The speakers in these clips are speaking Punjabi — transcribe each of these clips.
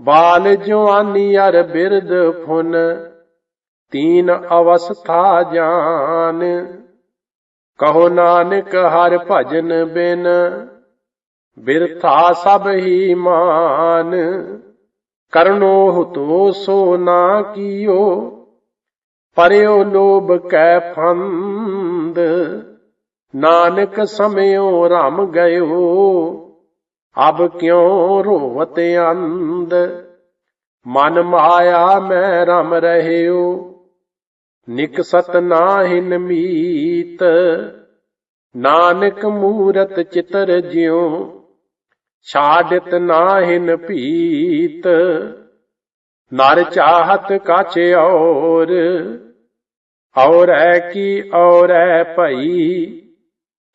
ਬਾਲ ਜਵਾਨੀ ਅਰ ਬਿਰਦ ਫੁਨ, ਤੀਨ ਅਵਸਥਾ ਜਾਨ। ਕਹੋ ਨਾਨਕ ਹਰ ਭਜਨ ਬਿਨ, ਬਿਰਥਾ ਸਭ ਹੀ ਮਾਨ। ਕਰਨੋ ਹੁਤੋ ਸੋ ਨਾ ਕੀਓ, ਪਰਿਓ ਲੋਭ ਕੈ ਫੰਦ। ਨਾਨਕ ਸਮਿਓ ਰਮ ਗਇਓ ਅਬ ਕਿਉ ਰੋਵਤ ਅੰਧ? ਮਨ ਮਾਇਆ ਮੈਂ ਰਮ ਰਹਿਓ ਨਿਕਸਤ ਨਾਹਿਨ ਮੀਤ। ਨਾਨਕ ਮੂਰਤ ਚਿਤਰ ਜਿਉ, ਛਾੜਤ ਨਾਹਿਨ ਭੀਤ। ਨਰ ਚਾਹਤ ਕਾਚ ਔਰ, ਔਰੈ ਕੀ ਔਰੈ ਭਈ?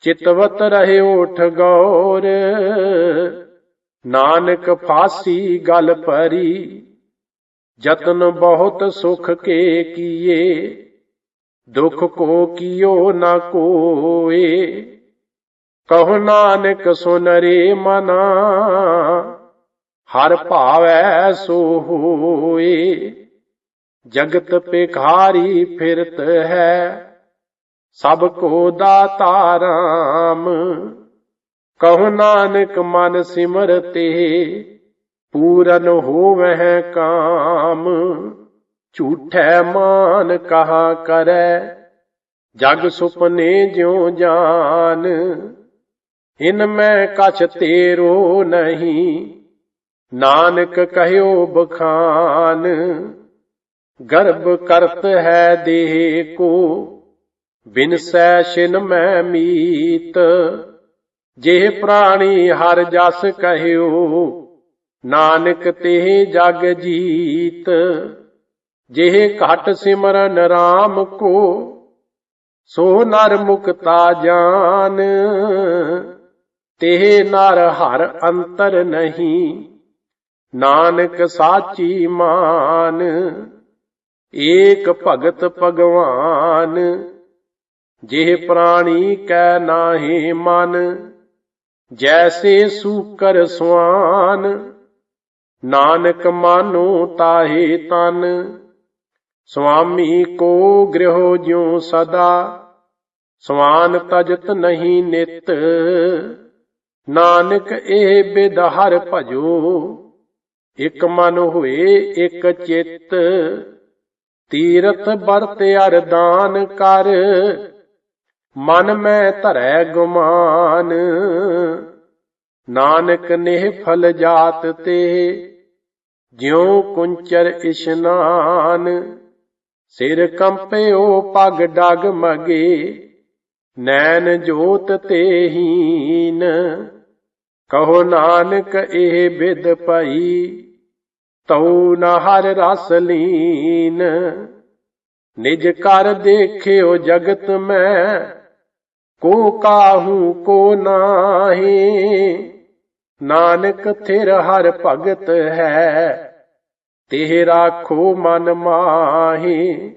ਚਿਤਵਤ ਰਹੇ ਉਠ ਗੌਰ। ਨਾਨਕ ਫਾਸੀ ਗਲ ਪਰੀ, ਜਤਨ ਬਹੁਤ ਸੁਖ ਕੇ ਕੀਏ। ਦੁਖ ਕੋ ਕੀਓ ਨਾ ਕੋਏ। ਕਹੋ ਨਾਨਕ ਸੁਨ ਰੇ ਮਨਾ, ਹਰ ਭਾਵੈ ਸੋ ਹੋਏ। ਜਗਤ ਪਿਖਾਰੀ ਫਿਰਤ ਹੈ ਸਭ ਕੋ ਦਾਤਾ ਰਾਮ। ਕਹੋ ਨਾਨਕ ਮਨ ਸਿਮਰਤੇ, ਪੂਰਨ ਹੋਵਹਿ ਕਾਮ। ਝੂਠੈ ਮਾਨ ਕਹਾ ਕਰੈ, ਜਗ ਸੁਪਨੇ ਜਿਉ ਜਾਨ। ਇਨ ਮੈਂ ਕਛ ਤੇਰੋ ਨਹੀਂ, ਨਾਨਕ ਕਹਿਓ ਬਖਾਨ। ਗਰਭ ਕਰਤ ਹੈ ਦੇਹ ਕੋ ਬਿਨਸੈ ਛਿਨ ਮੈਂ ਮੀਤ, ਜੇ ਪ੍ਰਾਣੀ ਹਰ ਜਸ ਕਹਿਓ ਨਾਨਕ ਤੇ ਜਗ ਜੀਤ। ਜੇ ਘਟ ਸਿਮਰਨ RAM ਕੋ, ਸੋ ਨਰ ਮੁਕਤਾ ਜਾਨ। ਤੇ ਨਰ ਹਰ ਅੰਤਰ ਨਹੀਂ, ਨਾਨਕ ਸਾਚੀ ਮਾਨ। ਏਕ ਭਗਤ ਭਗਵਾਨ ਜਿਹ ਪ੍ਰਾਣੀ ਕੈ ਨਾਹੀ ਮਨ, ਜੈਸੇ ਸੂਕਰ ਸੁਆਨ। ਨਾਨਕ ਮਾਨੋ ਤਾਹੇ ਤਨ, ਸੁਆਮੀ ਕੋ ਗ੍ਰਹਿ ਜਿਉ ਸਦਾ। ਸਵਾਨ ਤਜਤ ਨਹੀਂ ਨਿਤ, ਨਾਨਕ ਇਹ ਬਿਦ ਹਰ ਭਜੋ। ਇਕ ਮਨ ਹੋਏ ਇਕ ਚਿੱਤ, ਤੀਰਥ ਵਰਤ ਅਰਦਾਨ ਕਰ। ਮਨ ਮੈਂ ਧਰੈ ਗੁਮਾਨ, ਨਾਨਕ ਨੇ ਫਲ ਜਾਤ ਤੇ, ਜਿਉ ਕੁੰਚਰ ਇਸ਼ਨਾਨ। ਸਿਰ ਕੰਪਿਓ ਪਗ ਡਗ ਮਗੇ, ਨੈਣ ਜੋਤ ਤੇ ਹੀਨ। ਕਹੋ ਨਾਨਕ ਇਹ ਬਿਦ ਪਈ ਤਉ ਨ ਹਰ ਰਸ ਲੀਨ। ਨਿਜ ਕਰ ਦੇਖਿਓ ਜਗਤ ਮੈਂ ਕੋ ਕਾਹੂ ਕੋ ਨਾਹੀ। ਨਾਨਕ ਥਿਰ ਹਰ ਭਗਤ ਹੈ ਤੇ ਰਾਖੋ ਮਨ ਮਾਹੀ।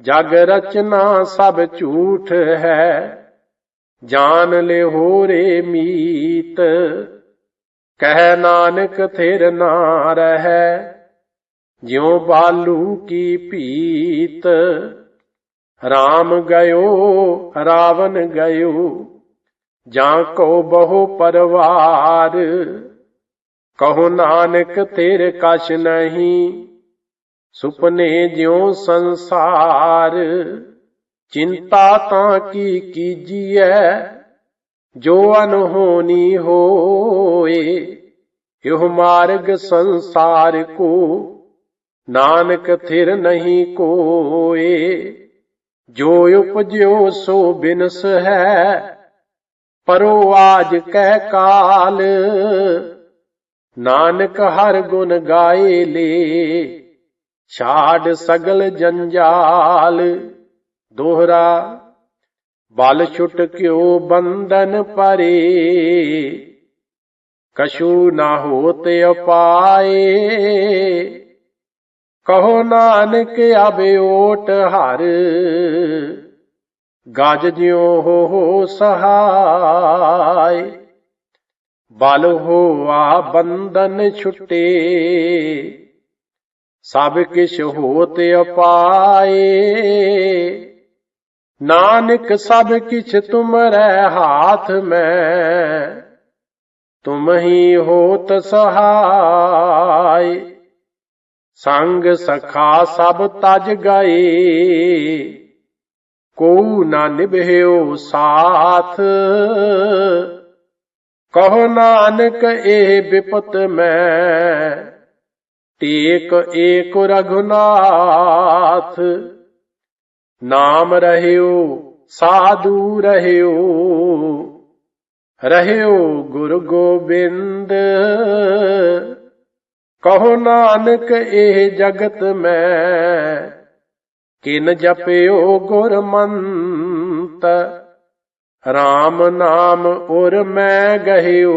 ਜਗ ਰਚਨਾ ਸਭ ਝੂਠ ਹੈ, ਜਾਨ ਲਿਓ ਰੇ ਮੀਤ। ਕਹਿ ਨਾਨਕ ਥਿਰ ਨਾ ਰਹੈ ਜਿਉ ਬਾਲੂ ਕੀ ਭੀਤ। ਰਾਮ ਗਇਓ, ਰਾਵਣ ਗਇਓ, ਜਾਂ ਕੋ ਬਹੁ ਪਰਵਾਰ। ਕਹੋ ਨਾਨਕ, ਤੇਰੇ ਕਛ ਨਹੀਂ, ਸੁਪਨੇ ਜਿਉ ਸੰਸਾਰ। ਚਿੰਤਾ ਤਾਂ ਕੀ ਕੀਜੀਐ, ਜੋ ਅਨਹੋਨੀ ਹੋਏ। ਇਹ ਮਾਰਗ ਸੰਸਾਰ ਕੋ, ਨਾਨਕ ਥਿਰ ਨਹੀਂ ਕੋਏ। ਜੋ ਉਪਜਿਓ ਸੋ ਬਿਨਸ ਹੈ, ਪਰੋ ਆਜ ਕਹਿ ਕਾਲ। ਨਾਨਕ ਹਰ ਗੁਣ ਗਾਏ ਲੇ, ਛਾੜ ਸਗਲ ਜੰਜਾਲ। ਦੋਹਰਾ, ਬਲ ਛੁਟ ਕਿਉ ਬੰਧਨ ਪਰੇ ਕਸ਼ੂ ਨਾ ਹੋਤ ਅਪਾਏ। ਕਹੋ ਨਾਨਕ ਆਵੇ ਓਟ ਹਰ। ਗਜ ਜਿਉ ਹੋ ਸਹਾਈ ਬਲ ਹੋਆ ਬੰਧਨ ਛੁਟੇ। ਸਭ ਕਿਛ ਹੋਤ ਅਪਾਏ। ਨਾਨਕ ਸਭ ਕਿਛ ਤੁਮਰੇ ਹਾਥ ਮੈਂ। ਤੁਮ ਹੀ ਹੋਤ ਸਹਾਈ ਸੰਗ ਸਖਾ ਸਭ ਤਜ ਗਏ। ਕੋ ਨਾ ਨਿਭਿਓ ਸਾਥ। ਕਹੋ ਨਾਨਕ ਇਹ ਵਿਪਤ ਮੈਂ। ਟੇਕ ਏਕ ਰਘੁਨਾਥ। ਨਾਮ ਰਹਿਓ, ਸਾਧੂ ਰਹਿਓ। ਰਹਿਓ ਗੁਰੂ ਗੋਬਿੰਦ। ਕਹੋ ਨਾਨਕ ਇਹ ਜਗਤ ਮੈਂ, ਕਿਨ ਜਪਿਓ ਗੁਰਮੰਤ RAM ਨਾਮ ਉਰ ਮੈਂ ਗਹਿਓ,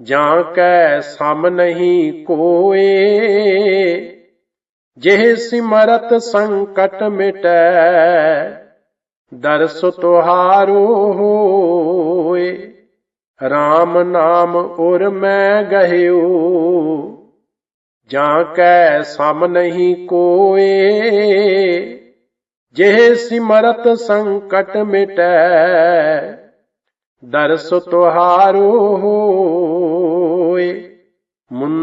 ਜਾਂ ਕੈ ਸਮ ਨਹੀਂ ਕੋਏ। ਜਿਹ ਸਿਮਰਤ ਸੰਕਟ ਮਿਟੈ, ਦਰਸ ਤੁਹਾਰੋ ਹੋਏ। RAM ਨਾਮ ਉਰ ਮੈਂ ਗਹਿਓ ਜਾਂ ਕੈ ਸਮ ਨਹੀਂ ਕੋਏ, ਜਿਹ ਸਿਮਰਤ ਸੰਕਟ ਮਿਟੈ, ਦਰਸ ਤੁਹਾਰੋ ਹੋਏ। ਮੁੰ